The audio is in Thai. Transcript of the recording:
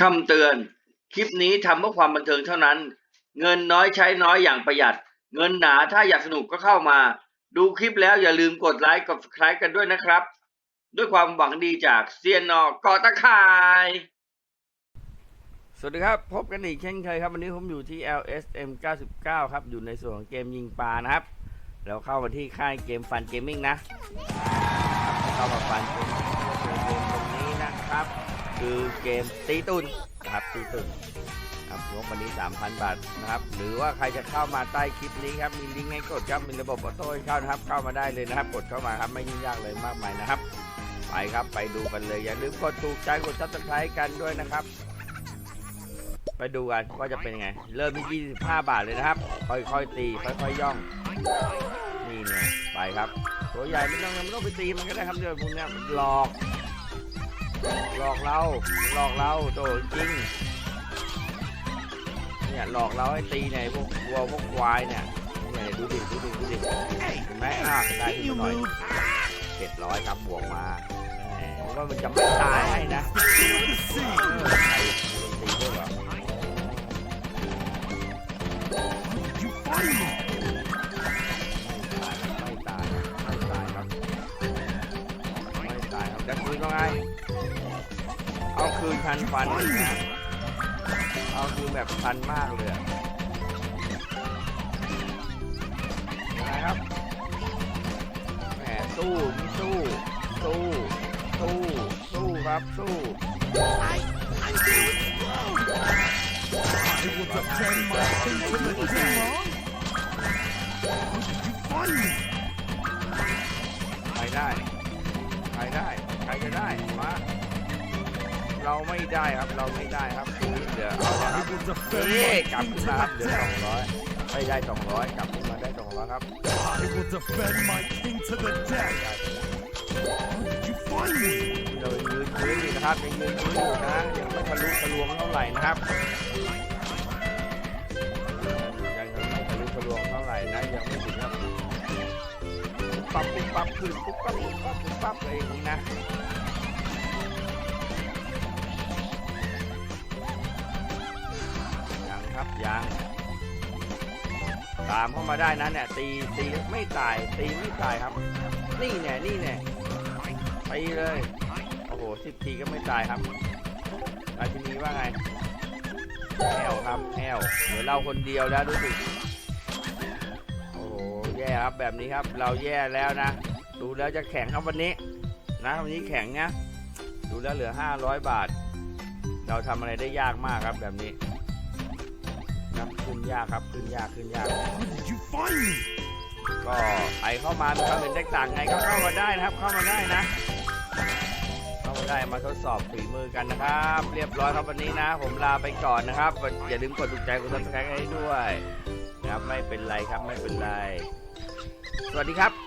คำเตือน คลิปนี้ทำเพื่อความบันเทิงเท่านั้น เงินน้อยใช้น้อยอย่างประหยัด เงินหนาถ้าอยากสนุกก็เข้ามา ดูคลิปแล้วอย่าลืมกดไลค์กด subscribe กันด้วยนะครับ ด้วยความหวังดีจากเซียนนอกอตะข่าย สวัสดีครับ พบกันอีกเช่นเคยครับ วันนี้ผมอยู่ที่ LSM 99 ครับ อยู่ในส่วนของเกมยิงปลานะครับแล้วเข้ามาที่ค่ายเกมฟันเกมมิ่งนะ เข้ามาฟันเกม คือเกมตีตุนนะครับตีตุนครับงบวันนี้ 3,000 บาทนะครับ หรือว่าใครจะเข้ามาใต้คลิปนี้ครับ มีลิงก์ให้กดครับ มีระบบออโต้ให้เข้านะครับ เข้ามาได้เลยนะครับ กดเข้ามาครับ ไม่ยุ่งยากเลยมากมายนะครับ ไปครับ ไปดูกันเลย อย่าลืมกดถูกใจ กดซับสไครต์กันด้วยนะครับ ไปดูกันว่าจะเป็นยังไง เริ่มที่25 บาทเลยนะครับ ค่อยๆตี ค่อยๆย่อง นี่เนี่ย ไปครับ ตัวใหญ่ไม่ต้องไม่ต้องไปตีมันก็ได้ครับเดี๋ยวพวกเนี้ยหลอก หลอกเรา หลอกเราโตจริง เนี่ยหลอกเราให้ตีเนี่ยพวกวัวพวกควายเนี่ย เนี่ยดูดิดูดิดูดิเห็นไหมอะได้ขึ้นหน่อยเจ็ดร้อยครับบวกมาแหมว่ามันจะไม่ตายให้นะตีด้วยเหรอไม่ตายไม่ตายครับไม่ตายครับจะคืนว่าไง เอาคืนพันฟันนะเอาคืนแบบพันมากเลยอะครับแหมสู้นี่สู้ สู้สู้สู้ครับสู้ I will defend my faith to the death. ใครได้ ใครได้ ใครจะได้ มา เราไม่ได้ครับเราไม่ได้ครับเดี๋ยวเอาละค I รับ will เฮ้ defend ย my กลับ king ขึ้น to มาครับ the เดี๋ยวสอง death. ร้อยไม่ได้สองร้อยกลับขึ้นมาได้สองร้อยครับ I will defend my king to the death. Did you find me? เรายืนพื้นอยู่นะครับยังยืนพื้นอยู่นะยังไม่ทะลุทะลวงเท่าไหร่นะครับยังไม่ทะลุทะลวงเท่าไหร่นะยังไม่ถึงครับปุ๊บปั๊บปุ๊บปั๊บขึ้นปุ๊บปั๊บปุ๊บปั๊บปุ๊บปั๊บอะไรอย่างนี้นะ ตามเข้ามาได้นะเนี่ยตีตีไม่ตายตีไม่ตายครับ นี่แน่นี่แน่ตีเลยโอ้โหสิบทีก็ไม่ตายครับราชินีว่าไงแอวครับแอวเหลือเราคนเดียวแล้วรู้สึกโอ้โหแย่ครับแบบนี้ครับ เราแย่แล้วนะ ดูแล้วจะแข่งครับวันนี้ นะวันนี้แข่งนะดูแล้วเหลือ 500 บาท เราทำอะไรได้ยากมากครับแบบนี้ นะขึ้นยากครับขึ้นยากขึ้นยาก How did you find me? ก็ใครเข้ามามีความเห็นแตกต่างไงก็เข้ามาได้นะครับ เข้ามาได้นะ เข้ามาได้มาทดสอบฝีมือกันนะครับ เรียบร้อยครับวันนี้นะ ผมลาไปก่อนนะครับ อย่าลืมกดถูกใจกดซับสไครต์ให้ด้วยนะครับไม่เป็นไรครับไม่เป็นไร สวัสดีครับ